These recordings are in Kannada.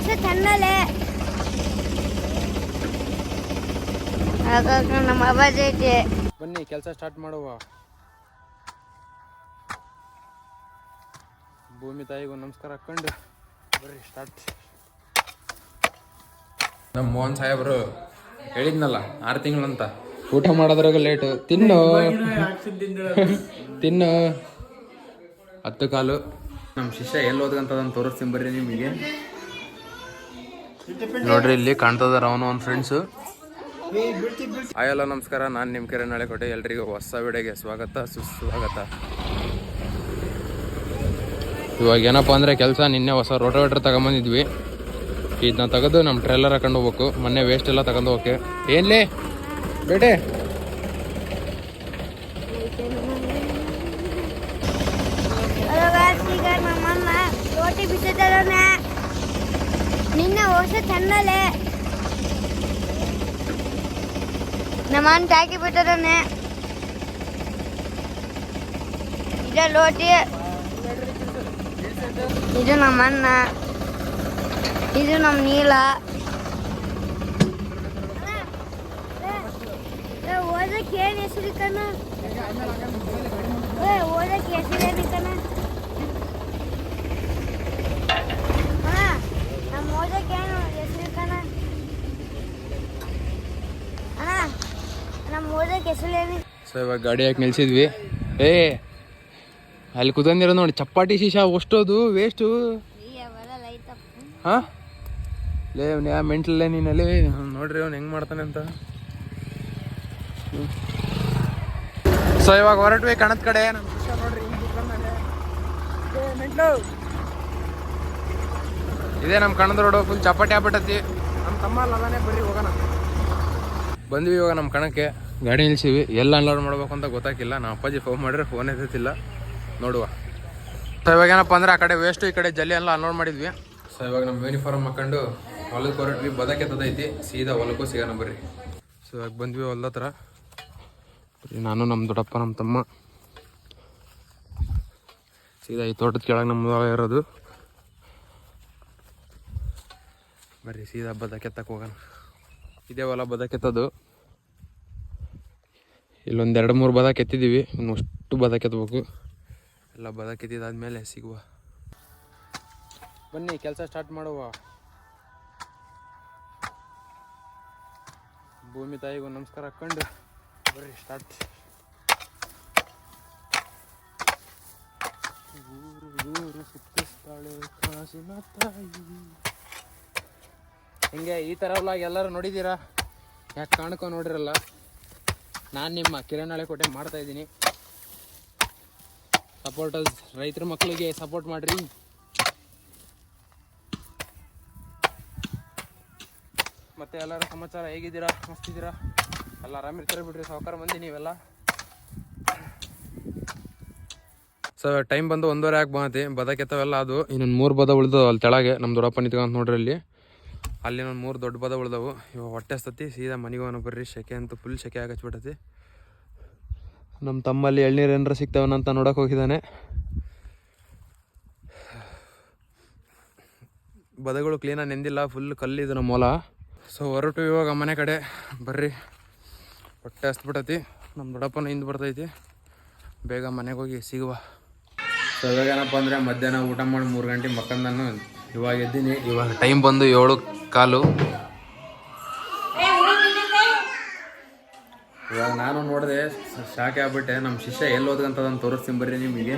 ವರ್ಷ ಚೆನ್ನಲೆ ನಮ್ಮ ಅವಾಜ್ ಐತೆ. ಬನ್ನಿ ಕೆಲಸ ಸ್ಟಾರ್ಟ್ ಮಾಡುವ. ಭೂಮಿ ತಾಯಿಗೂ ನಮಸ್ಕಾರ ಹಾಕೊಂಡು ಬರ್ರಿ ಸ್ಟಾರ್ಟ್ ನಮ್ಮ ಮೋಹನ್ ಸಾಹೇಬ್ರು ಹೇಳಿದ್ನಲ್ಲ ಆರು ತಿಂಗಳಂತ ಊಟ ಮಾಡೋದ್ರಾಗ ಲೇಟು ತಿನ್ನು. ತಿನ್ನು. ಹತ್ತು ಕಾಲು. ನಮ್ಮ ಶಿಷ್ಯ ಎಲ್ಲಿ ಓದ್ಕಂತದಂತ ತೋರಿಸ್ತೀನಿ ಬರ್ರಿ ನಿಮಗೆ. ನೋಡ್ರಿ, ಇಲ್ಲಿ ಕಾಣ್ತದಾರ ಅವನು, ಅವ್ನ ಫ್ರೆಂಡ್ಸು ಆಯಲ್ಲ ನಮಸ್ಕಾರ. ನಾನು ನಿಮ್ಮ ಕಿರಣ್ ನಾಳೆಕೋಟೆ. ಎಲ್ರಿಗೂ ಹೊಸ ವಿಡಿಯೋಗೆ ಸ್ವಾಗತ, ಸುಸ್ವಾಗತ. ಇವಾಗ ಏನಪ್ಪ ಅಂದರೆ ಕೆಲಸ, ನಿನ್ನೆ ಹೊಸ ರೋಟೋವೇಟ್ರ್ ತಗೊಂಬಂದಿದ್ವಿ. ಇದನ್ನ ತೆಗೆದು ನಮ್ಮ ಟ್ರೇಲರ್ ಹಾಕೊಂಡು ಹೋಗ್ಬೇಕು. ಮೊನ್ನೆ ವೇಸ್ಟ್ ಎಲ್ಲ ತಗೊಂಡು ಹೋಗಕ್ಕೆ. ಏನ್ಲೇ? ಬೇಟೆ ಹಲೋ ಗಾಯ್ಸ್ ಈಗ ನಮ್ಮಮ್ಮ ರೋಟಿ ಬಿಟ್ಟಿದ್ದಾನೆ ನಿನ್ನೆ ವರ್ಷ ಚೆನ್ನಲೆ ನಮ್ಮನ್ನ ಟಾಕಿ ಬಿಟ್ಟದನೆ ಇದು ಲೋಟಿ. ಇದು ನಮ್ಮನ್ನ ಇದು ನಮ್ಮ ನೀಲ. ಓದಕ್ಕೆ ಏನು ಹೆಸರು ಕಣ ಓದಕ್ಕೆ ಹೆಸರೇನು ಕಣ ಅಣ್ಣ ನಮ್ಮ ಓದಕ್ಕೆ ಏನು ಹೆಸರು ಕಣ ಅಣ್ಣ ನಮ್ಮ ಓದಕ್ಕೆ ಹೆಸರೇನು ಸೊ ಇವಾಗ ಗಾಡಿ ಹಾಕಿ ನಿಲ್ಸಿದ್ವಿ? ಏ ಅಲ್ಲಿ ಕುತ್ಕೊಂಡಿರೋ ನೋಡಿ ಚಪಾಟಿ ಶೀಶಾ ಅಷ್ಟೋದು ವೇಸ್ಟು ಹಾಂ? ಲೇ ಅವ್ನು ನೀನಲ್ಲಿ? ನೋಡ್ರಿ ಅವ್ನು ಹೆಂಗೆ ಮಾಡ್ತಾನೆ ಅಂತ. ಸೊ ಇವಾಗ ಹೊರಟ್ವಿ ಕಣದ ಕಡೆ. ನಮ್ಮ ಶಿಷ್ಯ ನೋಡ್ರಿ. ಇದೇ ನಮ್ಮ ಕಣದ ರೋಡು ಫುಲ್ ಚಪಾಟಿ ಆಗ್ಬಿಟ್ಟತಿ. ನಮ್ಮ ತಮ್ಮ ಅಲ್ಲ ಬರ್ರಿ ಹೋಗೋಣ. ಬಂದ್ವಿ ಇವಾಗ ನಮ್ಮ ಕಣಕ್ಕೆ. ಗಾಡಿ ನಿಲ್ಸಿವಿ. ಎಲ್ಲ ಅನ್ಲೋಡ್ ಮಾಡ್ಬೇಕು ಅಂತ ಗೊತ್ತಾಗಿಲ್ಲ ನಮ್ಮ ಅಪ್ಪಾಜಿ ಫೋನ್ ಮಾಡಿದ್ರೆ ಫೋನ್ ಎತ್ತಿಲ್ಲ ನೋಡುವ. ಸೊ ಇವಾಗ ಏನಪ್ಪ ಅಂದ್ರೆ ಆ ಕಡೆ ವೇಸ್ಟು ಈ ಕಡೆ ಜಲ್ಲಿ ಎಲ್ಲ ಅನ್ಲೋಡ್ ಮಾಡಿದ್ವಿ. ಸೊ ಇವಾಗ ನಮ್ಮ ಯೂನಿಫಾರ್ಮ್ ಹಾಕೊಂಡು ಹೊಲಕ್ಕೆ ಹೊರಟ್ವಿ ಬದಕ್ಕೆ ತದೈತಿ. ಸೀದಾ ಹೊಲಕ್ಕೂ ಸಿಗೋಣ ಬರ್ರಿ. ಸೊ ಇವಾಗ ಬಂದ್ವಿ ಹೊಲ್ದ ಹತ್ರ. ನಾನು ನಮ್ಮ ದೊಡ್ಡಪ್ಪ ನಮ್ಮ ತಮ್ಮ. ಸೀದಾ ಈ ತೋಟದ ಕೆಳಗೆ ನಮ್ಮ ಇರೋದು. ಬರ್ರಿ ಸೀದಾ ಬದಕ್ಕೆ ತಕ್ಕ ಹೋಗೋಣ. ಇದೇ ಹೊಲ ಬದಕ್ಕೆ ಎತ್ತದು ಇಲ್ಲೊಂದು ಎರಡು ಮೂರು ಎತ್ತಿದ್ದೀವಿ. ಇನ್ನು ಅಷ್ಟು ಬದಕ್ಕೆ ಎತ್ತಬೇಕು ಎಲ್ಲ ಬದಕ್ಕೆ ಎತ್ತಿದಾದ್ಮೇಲೆ ಸಿಗುವ. ಬನ್ನಿ, ಕೆಲಸ ಸ್ಟಾರ್ಟ್ ಮಾಡುವ. ಭೂಮಿ ತಾಯಿಗೂ ನಮಸ್ಕಾರ ಹಾಕೊಂಡು ಬರ್ರಿ ಸ್ಟಾರ್ಟ್ ಊರು ಊರು ಸುತ್ತಿಸ್ತಾಳೆ ಕಾಸಿನ ತಾಯಿ. ಹಿಂಗೆ ಈ ಥರ ಎಲ್ಲರೂ ನೋಡಿದ್ದೀರಾ? ಯಾಕೆ ಕಾಣ್ಕೊ ನೋಡಿರಲ್ಲ? ನಾನು ನಿಮ್ಮ ಕಿರಣ್ ಕೋಟೆ ಮಾಡ್ತಾ ಇದ್ದೀನಿ. ಸಪೋರ್ಟರ್ಸ್ ರೈತರ ಮಕ್ಕಳಿಗೆ ಸಪೋರ್ಟ್ ಮಾಡಿರಿ. ಮತ್ತೆ ಎಲ್ಲರ ಸಮಾಚಾರ ಹೇಗಿದ್ದೀರಾ? ಮಸ್ತಿದ್ದೀರಾ ಎಲ್ಲ ಆರಾಮಿರ್ತಾರೆ ಬಿಡ್ರಿ? ಸಾವುಕಾರ ಮಂದಿ ನೀವೆಲ್ಲ? ಸೊ ಟೈಮ್ ಬಂದು ಒಂದೂವರೆ ಆಗಿ ಬಂದತಿ. ಬದಕೆತ್ತವೆಲ್ಲ ಅದು. ಇನ್ನೊಂದು ಮೂರು ಬದ ಉಳಿದು ಅಲ್ಲಿ ತೆಳಗೆ. ನಮ್ಮ ದೊಡ್ಡಪ್ಪ ನಿಂತ್ಕೊಂತ ನೋಡ್ರಿ ಅಲ್ಲಿ. ಅಲ್ಲಿ ಒಂದು ಮೂರು ದೊಡ್ಡ ಪದ ಉಳ್ದವು ಇವಾಗ ಹೊಟ್ಟೆ ಹಸ್ತತಿ ಸೀದಾ ಮನೆಗೆ ಹೋಗೋಣ ಬರ್ರಿ ಸೆಕೆ ಅಂತ ಫುಲ್ ಸೆಕೆ ಆಗಚ್ಬಿಟ್ಟತಿ ನಮ್ಮ ತಮ್ಮಲ್ಲಿ ಎಳ್ನೀರು ಏನಾರ ಸಿಗ್ತಾವನಂತ ನೋಡಕ್ಕೆ ಹೋಗಿದ್ದಾನೆ. ಬದಗಳು ಕ್ಲೀನಾಗಿ ನೆಂದಿಲ್ಲ ಫುಲ್ ಕಲ್ಲಿದು ನಮ್ಮ ಮೊಲ ಸೊ ಹೊರಟು ಇವಾಗ ಮನೆ ಕಡೆ. ಬರ್ರಿ. ಹೊಟ್ಟೆ ಹಸ್ಬಿಟ್ಟತಿ ನಮ್ಮ ದೊಡ್ಡಪ್ಪನ ಹಿಂದೆ ಬರ್ತೈತಿ. ಬೇಗ ಮನೆಗೆ ಹೋಗಿ ಸಿಗುವ. ಸೊ ಇವಾಗ ಏನಪ್ಪ ಅಂದರೆ ಮಧ್ಯಾಹ್ನ ಊಟ ಮಾಡಿ ಮೂರು ಗಂಟೆ ಮಕ್ಕಂದು ನಾನು ಇವಾಗ ಎದ್ದೀನಿ, ಇವಾಗ ಟೈಮ್ ಬಂದು ಏಳು ಕಾಲು. ಇವಾಗ ನಾನು ನೋಡಿದೆ ಶಾಕ್ ಆಗ್ಬಿಟ್ಟೆ. ನಮ್ಮ ಶಿಷ್ಯ ಎಲ್ಲಿ ಓದ್ಕಂತದನ್ನು ತೋರಿಸ್ತೀನಿ ಬರ್ರಿ ನಿಮಗೆ.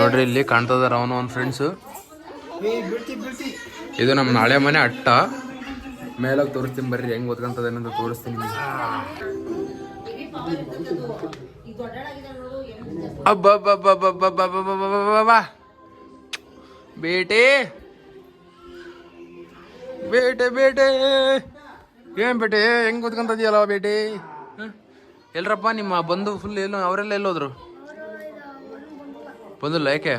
ನೋಡ್ರಿ, ಇಲ್ಲಿ ಕಾಣ್ತದಾರ ಅವನು ಒಂದು ಫ್ರೆಂಡ್ಸು ಇದು ನಮ್ಮ ನಾಳೆ ಮನೆ ಅಟ್ಟ. ಮೇಲಾಗ ತೋರಿಸ್ತೀನಿ ಬರ್ರಿ, ಹೆಂಗೆ ಓದ್ಕಂತದ ಅಂತ ತೋರಿಸ್ತೀನಿ ನಿಮ್ಗೆ. ಬೇಟೆ. ಬೇಟೆ ಬೇಟೆ. ಏನು ಬೇಟೆ? ಹೆಂಗೆ ಕೂತ್ಕೊಂತದೆಯಲ್ಲ ಬೇಟೆ? ಎಲ್ರಪ್ಪ ನಿಮ್ಮ ಬಂದು ಫುಲ್ ಎಲ್ಲ ಅವರೆಲ್ಲ ಎಲ್ಲೋದ್ರು? ಬಂದಿಲ್ಲ ಯಾಕೆ?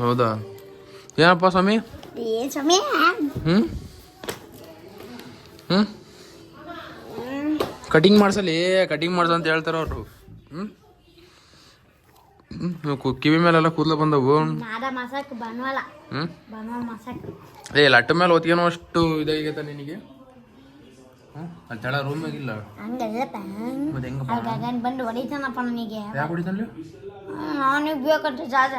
ಹೌದಾ? ಏನಪ್ಪ ಸ್ವಾಮಿ? ಹ್ಮ್? ಹ್ಮ್? ಕಟಿಂಗ್ ಮಾಡ್ಸಲಿ ಕಟಿಂಗ್ ಮಾಡ್ಸ ಅಂತ ಹೇಳ್ತಾರೆ ಅವರು. ಹ್ಞೂ ಕು- ಕಿವಿ ಮೇಲೆಲ್ಲ ಕೂದಲು ಬಂದವು. ಏ ಲಟ್ಟ ಮೇಲೆ ಒತ್ಕೇನೋ ಅಷ್ಟು ಇದಾಗೈತ ನಿನಗೆ? ಅಲ್ಲಿ ತೆಳ ಮತ್ತೆ ಬಂದು ಹೊಡಿತಾನಪ್ಪ ನನಗೆ. ಯಾಕೆ ಹೊಡಿತಾನಲ್ಲಿ ಅವನಿಗೆ ಬೇಕಂತ ಜಾಗ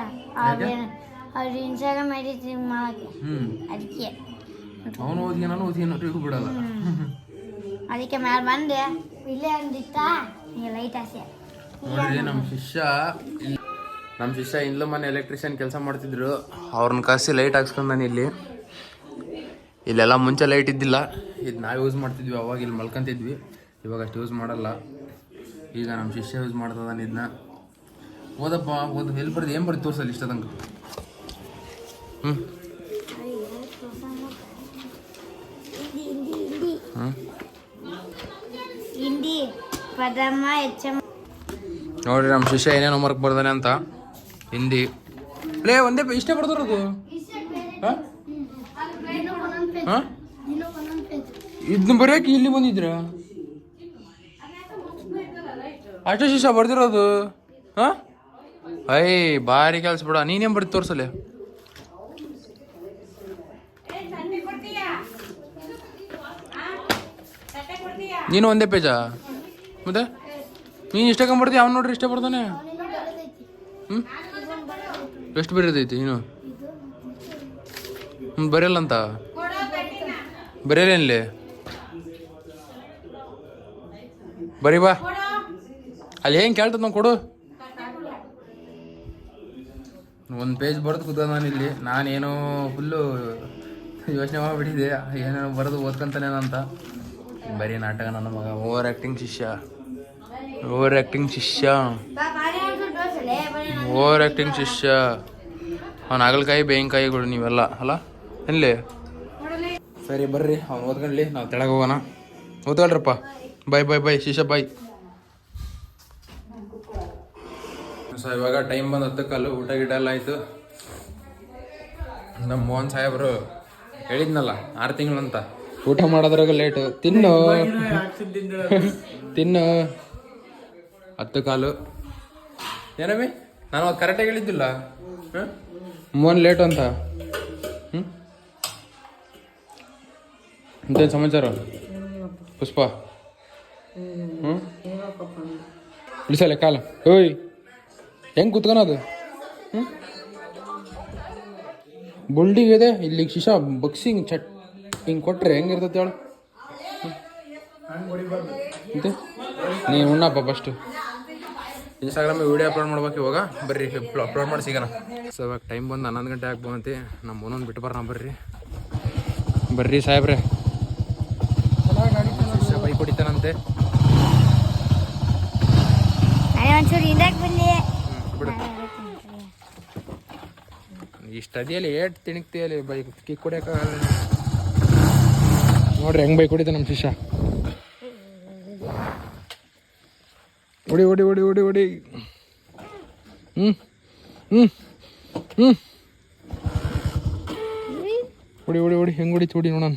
ಅವ್ರು ಇನ್ಸ್ಟಾಗ್ರಾಮ್ ಎಡಿಟಿಂಗ್ ಮಾಡಕ್ಕೆ. ಹ್ಮ್. ಅದಕ್ಕೆ ಅವನು ಓದ್ಗೆ ನಾನು ಬಿಡಲ್ಲ. ಅದಕ್ಕೆ ಮೇಲೆ ಬಂದೆ. ಇಲ್ಲೇ ಲೈಟ್ ಆಸೆ ನೋಡ್ರಿ ನಮ್ಮ ಶಿಷ್ಯ ನಮ್ಮ ಶಿಷ್ಯ ಇಂದ್ಲು ಮನೆ ಎಲೆಕ್ಟ್ರಿಷಿಯನ್ ಕೆಲಸ ಮಾಡ್ತಿದ್ರು. ಅವ್ರನ್ನ ಕಾಸಿ ಲೈಟ್ ಹಾಕ್ಸ್ಕೊಂಡ್ ನಾನು ಇಲ್ಲಿ. ಇಲ್ಲೆಲ್ಲ ಮುಂಚೆ ಲೈಟ್ ಇದ್ದಿಲ್ಲ. ಇದು ನಾವು ಯೂಸ್ ಮಾಡ್ತಿದ್ವಿ ಅವಾಗ ಇಲ್ಲಿ ಮಲ್ಕೊಂತಿದ್ವಿ. ಇವಾಗ ಅಷ್ಟು ಯೂಸ್ ಮಾಡಲ್ಲ. ಈಗ ನಮ್ಮ ಶಿಷ್ಯ ಯೂಸ್ ಮಾಡ್ತದಾನ ಇದನ್ನ ಓದಪ್ಪ ಓದ್ ಎಲ್ಲಿ ಬರ್ದು ಏನು ಬರ್ದು ತೋರ್ಸಲ್ಲ ಇಷ್ಟ ತನಕ ಹ್ಞೂ ನೋಡ್ರಿ ನಮ್ಮ ಶಿಷ್ಯ ಏನೇನು ಹೋಮ್ವರ್ಕ್ ಬರ್ದಾನೆ ಅಂತ. ಹಿಂದಿ. ಲೇ, ಒಂದೇ ಇಷ್ಟೇ ಬರ್ದಿರೋದು ಹಾಂ? ಇದನ್ನ ಬರೆಯಕ್ಕೆ ಇಲ್ಲಿ ಬಂದಿದ್ರ? ಅಷ್ಟೇ ಶಿಷ್ಯ ಬರ್ದಿರೋದು. ಹಾಂ? ಐ, ಭಾರಿ ಕೆಲ್ಸ ಬಿಡ. ನೀನೇನು ಬರ್ತಿ ತೋರ್ಸಲೆ? ನೀನು ಒಂದೇ ಪೇಜಾ? ಮತ್ತೆ? ನೀನು ಇಷ್ಟ ಕಂಬರ್ತೀಯ ಅವ್ನು ನೋಡ್ರಿ ಇಷ್ಟ ಬರ್ತಾನೆ ಹ್ಞೂ ಎಷ್ಟು ಬರೆಯೋದೈತಿ ನೀನು ಹ್ಞೂ ಬರೆಯಲ್ಲ ಅಂತ? ಬರೆಯಲೇನ್ಲಿ? ಬರೀ ಬಾ. ಅಲ್ಲಿ ಏನು ಕೇಳ್ತದ ನಾವು ಕೊಡು. ಒಂದು ಪೇಜ್ ಬರೆದು ಕೂತ ನಾನು ಇಲ್ಲಿ. ನಾನೇನೋ ಫುಲ್ಲು ಯೋಚನೆ ಮಾಡಿಬಿಟ್ಟಿದ್ದೆ. ಏನೇನೋ ಬರೆದು ಅಂತ. ಬರೀ ನಾಟಕ ನನ್ನ ಮಗ. ಓವರ್ ಆ್ಯಕ್ಟಿಂಗ್ ಶಿಷ್ಯ. ಓವರ್ ಆ್ಯಕ್ಟಿಂಗ್ ಶಿಷ್ಯ. ಓವರ್ ಆ್ಯಕ್ಟಿಂಗ್ ಶಿಷ್ಯ. ಅವ್ನು ಹಾಗಲಕಾಯಿ ಬೇಯಿನಕಾಯಿಗಳು ನೀವೆಲ್ಲ ಅಲ್ಲ? ಎಲ್ಲಿ? ಸರಿ ಬರ್ರಿ. ಅವ್ನು ಓದ್ಕೊಳ್ಳಿ ನಾವು ತೆಳಗೆ ಹೋಗೋಣ. ಓದ್ಕೊಳ್ರಪ್ಪ. ಬಾಯ್ ಬಾಯ್ ಬಾಯ್ ಶಿಷ್ಯ ಬಾಯ್. ಸೊ ಇವಾಗ ಟೈಮ್ ಬಂದು ಹತ್ತು ಕಾಲು ಊಟ ಗಿಡ ಎಲ್ಲ ಆಯಿತು. ನಮ್ಮ ಮೋಹನ್ ಸಾಹೇಬರು ಹೇಳಿದ್ನಲ್ಲ ಆರು ತಿಂಗಳು ಅಂತ ಊಟ ಮಾಡೋದ್ರಾಗ ಲೇಟು ತಿನ್ನು. ತಿನ್ನು. ಹತ್ತು ಕಾಲು ಏನಮ್ಮಿ? ನಾನು ಅದು ಕರೆಕ್ಟಾಗಿ ಹೇಳಿದ್ದಿಲ್ಲ? ಹಾಂ? ಲೇಟ್ ಲೇಟು ಅಂತ. ಹ್ಞೂ ಮತ್ತೇನು ಸಮಾಚಾರ? ಪುಷ್ಪ? ಹ್ಞೂ ಬಿಡಿಸಲ್ಲ ಕಾಲ. ಓಯ್ ಹೆಂಗೆ ಕುತ್ಕೊಳೋದು ಹ್ಞೂ ಬುಲ್ಡಿಂಗ್ ಇದೆ ಇಲ್ಲಿ ಶಿಶಾ ಬಕ್ಸಿಂಗ್ ಚಟ್ ಹಿಂಗೆ ಕೊಟ್ರೆ ಹೆಂಗಿರ್ತೈತೆ ಹೇಳು? ಮತ್ತೆ? ನೀನು ಉಣ್ಣಪ್ಪ ಫಸ್ಟು ಇನ್ಸ್ಟಾಗ್ರಾಮಿಗೆ ವಿಡಿಯೋ ಅಪ್ಲೋಡ್ ಮಾಡ್ಬೇಕು ಇವಾಗ. ಬರ್ರಿ ಅಪ್ಲೋಡ್ ಮಾಡಿ ಸಿಗೋಣ. ಸೊ ಇವಾಗ ಟೈಮ್ ಬಂದು ಹನ್ನೊಂದು ಗಂಟೆ ಆಗಿ ಬಂತಿ ನಮ್ಮ ಒಂದೊಂದು ಬಿಟ್ಟು ಬರೋಣ ಬರ್ರಿ. ಬರ್ರಿ ಸಾಹೇಬ್ರೆ. ಬೈಕ್ ಹೊಡಿತಾನಂತೆ ನಾನೇ ಒಂಚೂರು ಹಿಂದಕ್ಕೆ ಬಂದೆ ಹ್ಮ್, ಬಿಡು. ಇಷ್ಟು ಅದಿಯಲ್ಲಿ ಏಟ್ ತಿಣಿಕ್ತಿಯಲ್ಲಿ ಬೈಕ್ ಕಿಕ್ ಹೊಡಿಯೋಕ್ಕಾಗಲ್ಲ ನೋಡ್ರಿ ಹೆಂಗ್ ಬೈಕ್ ಹೊಡಿತ ನಮ್ಮ ಶಿಷ್ಯ. ಹೊಡಿ ಹೊಡಿ ಹೊಡಿ ಹೊಡಿ ಹೊಡಿ ಹ್ಞೂ ಹ್ಞೂ ಹ್ಞೂ ಹೊಡಿ ಹೊಡಿ ಹೊಡಿ ಹೆಂಗೆ ಹೊಡಿತು ಹೊಡಿ ನೋಡೋಣ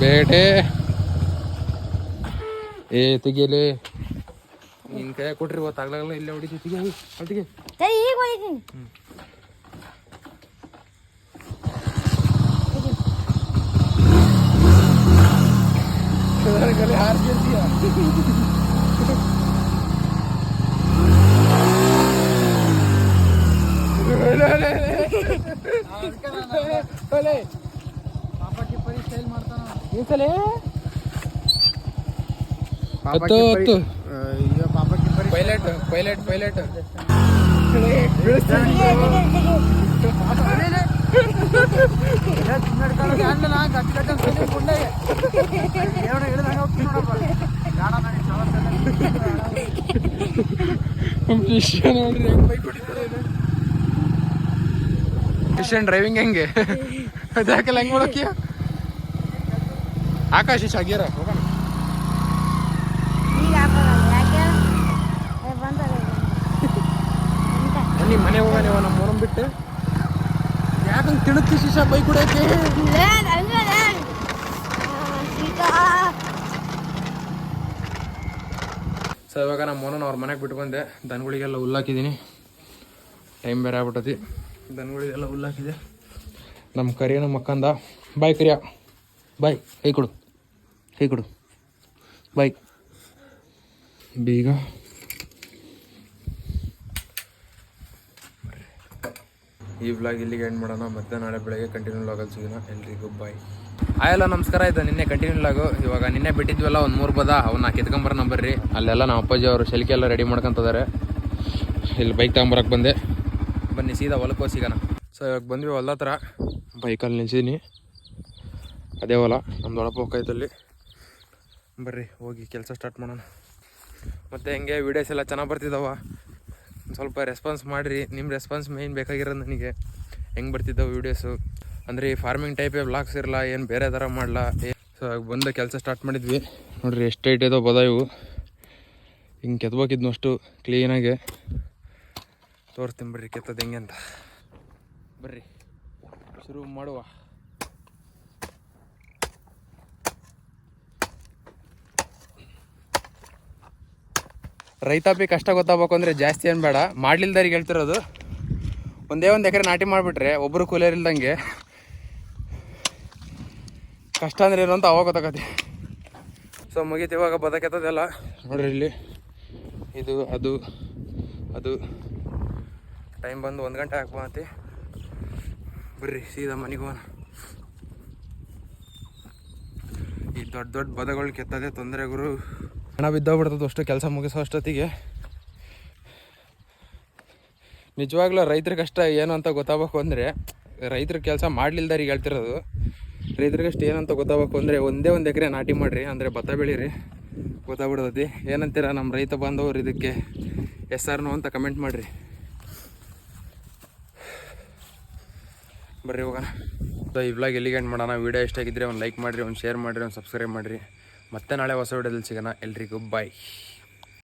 ಬೇಟೆ ಏ ತೆಗಿಯಲೇ ನಿನ್ ಕೈ ಕೊಟ್ರಿ ಗೊತ್ತಾಗ್ಲಾಗಲ್ಲ ಇಲ್ಲೇ ಹೊಡಿತೀವಿ ತೆಗಿ ಅಲ್ಲಿಗೆ ಸರಿ ಈಗ ಹೊಡಿತೀನಿ ಹತ್ತು ಹತ್ತು ಪೈಲಟ್ ಪೈಲಟ್ ಪೈಲಟ್ ಶಿಷ್ಯ ನೋಡ್ರಿ ಹೆಂಗ್ ಬೈಕ್ ಶಿಷ್ಯನ್ ಡ್ರೈವಿಂಗ್ ಹೆಂಗೆ ಅದಾಕಲ್ಲ ಹೆಂಗ್ ಮಾಡಕ್ಕಿಯ ಆಕಾಶ ಶಿಷ್ಯ ಆಗ್ಯಾರ ಡ್ರೈವಿಂಗ್ ಹೆಂಗೆ? ಹಾಕೋಲ್ಲ ಹೆಂಗ್ ಏ, ಬಂದದ ಈಗ. ಹೋಗೋಣ ನಿಮ್ಮ ಮನೆ ಹೋಗೋಣ ನಮ್ಮ ಮೊರಂ ಬಿಟ್ಟು. ಯಾಕಂಗ್ ತಿಣುತ್ತಿ ಶಿಶ ಬೈಕ್ ಕುಡಿಯಕ್ಕೆ ಸೊ ಇವಾಗ ನಮ್ಮ ಮೋನನ ಅವ್ರ ಮನೆಗೆ ಬಿಟ್ಟು ಬಂದೆ. ದನಗಳಿಗೆಲ್ಲ ಹುಲ್ಲಾಕಿದ್ದೀನಿ. ಟೈಮ್ ಬೇರೆ ಆಗ್ಬಿಟ್ಟತಿ ದನಗಳಿಗೆಲ್ಲ ಹುಲ್ಲಾಕಿದೆ. ನಮ್ಮ ಕರಿಯನ ಮಕ್ಕಂದ. ಬಾಯ್ ಕರಿಯ. ಬಾಯ್ ಕೈ ಕೊಡು. ಕೈ ಕೊಡು. ಬಾಯ್ ಬೀಗ. ಈ ವ್ಲಾಗ್ ಇಲ್ಲಿಗೆ ಎಂಡ್ ಮಾಡೋಣ. ಮತ್ತೆ ನಾಳೆ ಬೆಳಗ್ಗೆ ಕಂಟಿನ್ಯೂ ಲಾಗಲ್ಲಿ ಸಿಗೋಣ. ಎಲ್ರಿಗೂ ಬಾಯ್ ಆಯಲ್ಲ ನಮಸ್ಕಾರ. ಇದೆ ನಿನ್ನೆ ಕಂಟಿನ್ಯೂ ಲಾಗು ಇವಾಗ ನಿನ್ನೆ ಬಿಟ್ಟಿದ್ವಲ್ಲ, ಒಂದು ಮೂರು ಬದ. ಅವನ್ನ ಕಿತ್ಕೊಂಬರ ನಂಬರ್ರಿ ಅಲ್ಲೆಲ್ಲ ನಮ್ಮ ಅಪ್ಪಾಜಿ ಅವರು ಶೆಲ್ಕೆ ಎಲ್ಲ ರೆಡಿ ಮಾಡ್ಕೊಂತದಾರೆ ಇಲ್ಲಿ ಬೈಕ್ ತಗೊಂಬರಕ್ಕೆ ಬಂದೆ. ಬನ್ನಿ, ಸೀದಾ ಹೊಲಕ್ಕೆ ಸಿಗೋಣ. ಸೊ ಇವಾಗ ಬಂದ್ವಿ ಹೊಲ ಹತ್ರ. ಬೈಕಲ್ಲಿ ನಿಲ್ಸಿದ್ದೀನಿ ಅದೇ ಹೊಲ ನಮ್ಮ ದೊಡ್ಡಪ್ಪ ಹೋಗ್ತೈತಲ್ಲಿ ಬರ್ರಿ, ಹೋಗಿ ಕೆಲಸ ಸ್ಟಾರ್ಟ್ ಮಾಡೋಣ. ಮತ್ತು ಹೆಂಗೆ? ವೀಡಿಯೋಸ್ ಎಲ್ಲ ಚೆನ್ನಾಗಿ ಬರ್ತಿದ್ದಾವ ಸ್ವಲ್ಪ ರೆಸ್ಪಾನ್ಸ್ ಮಾಡಿರಿ. ನಿಮ್ಮ ರೆಸ್ಪಾನ್ಸ್ ಮೇಯ್ನ್ ಬೇಕಾಗಿರೋದು ನನಗೆ. ಹೆಂಗೆ ಬರ್ತಿದ್ದವು ವೀಡಿಯೋಸು ಅಂದರೆ ಈ ಫಾರ್ಮಿಂಗ್ ಟೈಪೇ ಬ್ಲಾಗ್ಸ್ ಇರಲ್ಲ ಏನು ಬೇರೆ ಥರ ಮಾಡಲ್ಲ ಸೊ ಬಂದು ಕೆಲಸ ಸ್ಟಾರ್ಟ್ ಮಾಡಿದ್ವಿ. ನೋಡಿರಿ, ಎಷ್ಟು ಟೈಟ್ ಇದೋ ಬದ ಇವು. ಹಿಂಗೆ ಕೆತ್ಬೇಕಿದ್ನು ಅಷ್ಟು ಕ್ಲೀನಾಗೆ ತೋರಿಸ್ತೀನಿ ಬರ್ರಿ ಕೆತ್ತದ ಹೆಂಗೆ ಅಂತ. ಬರ್ರಿ, ಶುರು ಮಾಡುವ. ರೈತಾಪಿ ಕಷ್ಟ ಗೊತ್ತಾಗಬೇಕು ಅಂದರೆ ಜಾಸ್ತಿ ಏನು ಬೇಡ. ಮಾಡ್ಲಿಲ್ದವ್ರಿಗೆ ಹೇಳ್ತಿರೋದು. ಒಂದೇ ಒಂದು ಎಕರೆ ನಾಟಿ ಮಾಡಿಬಿಟ್ರೆ ಒಬ್ಬರು ಕೂಲಿಯರಿಲ್ದಂಗೆ ಕಷ್ಟ ಅಂದ್ರೆ ಏನು ಅಂತ ಅವಾಗ ಗೊತ್ತಾಗತ್ತೆ. ಸೊ ಮುಗೀತು ಇವಾಗ ಬದಕೆತ್ತದೆಲ್ಲ ನೋಡ್ರಿ ಇಲ್ಲಿ. ಇದು, ಅದು ಅದು. ಟೈಮ್ ಬಂದು ಒಂದು ಗಂಟೆ ಹಾಕ್ಬಂತಿ ಬರ್ರಿ, ಸೀದಾ ಮನೆಗೆ ಹೋಗೋಣ. ಈ ದೊಡ್ಡ ದೊಡ್ಡ ಬದಗಳು ಕೆತ್ತದೆ, ತೊಂದರೆ ಗುರು. ಹಣ ಬಿದ್ದೋಗ್ಬಿಡ್ತದೆ ಅಷ್ಟು ಕೆಲಸ ಮುಗಿಸೋ ಅಷ್ಟೊತ್ತಿಗೆ. ನಿಜವಾಗ್ಲೂ ರೈತರ ಕಷ್ಟ ಏನು ಅಂತ ಗೊತ್ತಾಗಬೇಕು ಅಂದರೆ, ರೈತರ ಕೆಲಸ ಮಾಡ್ಲಿಲ್ದಾರಿಗೆ ಹೇಳ್ತಿರೋದು. ರೈತರಿಗಷ್ಟು ಏನಂತ ಗೊತ್ತಾಗಬೇಕು ಅಂದರೆ, ಒಂದೇ ಒಂದು ಎಕರೆ ನಾಟಿ ಮಾಡಿರಿ, ಅಂದರೆ ಭತ್ತ ಬೆಳೀರಿ. ಗೊತ್ತಾಗ್ಬಿಡ್ತೈತಿ ಏನಂತೀರ ನಮ್ಮ ರೈತ ಬಾಂಧವರು ಇದಕ್ಕೆ? ಎಸ್ ಆರ್ನೋ ಅಂತ ಕಮೆಂಟ್ ಮಾಡಿರಿ. ಬರ್ರಿ ಹೋಗೋಣ. ಸೊ ಈ ಎಲ್ಲಿಗೆ ಎಂಡ್ ಮಾಡೋಣ? ವೀಡಿಯೋ ಇಷ್ಟ ಆಗಿದ್ರೆ ಒಂದು ಲೈಕ್ ಮಾಡಿರಿ, ಒಂದು ಶೇರ್ ಮಾಡಿರಿ, ಒಂದು ಸಬ್ಸ್ಕ್ರೈಬ್ ಮಾಡಿರಿ. ಮತ್ತೆ ನಾಳೆ ಹೊಸ ವಿಡಿಯೋದಲ್ಲಿ ಸಿಗೋಣ ಎಲ್ರಿಗೂ ಬಾಯ್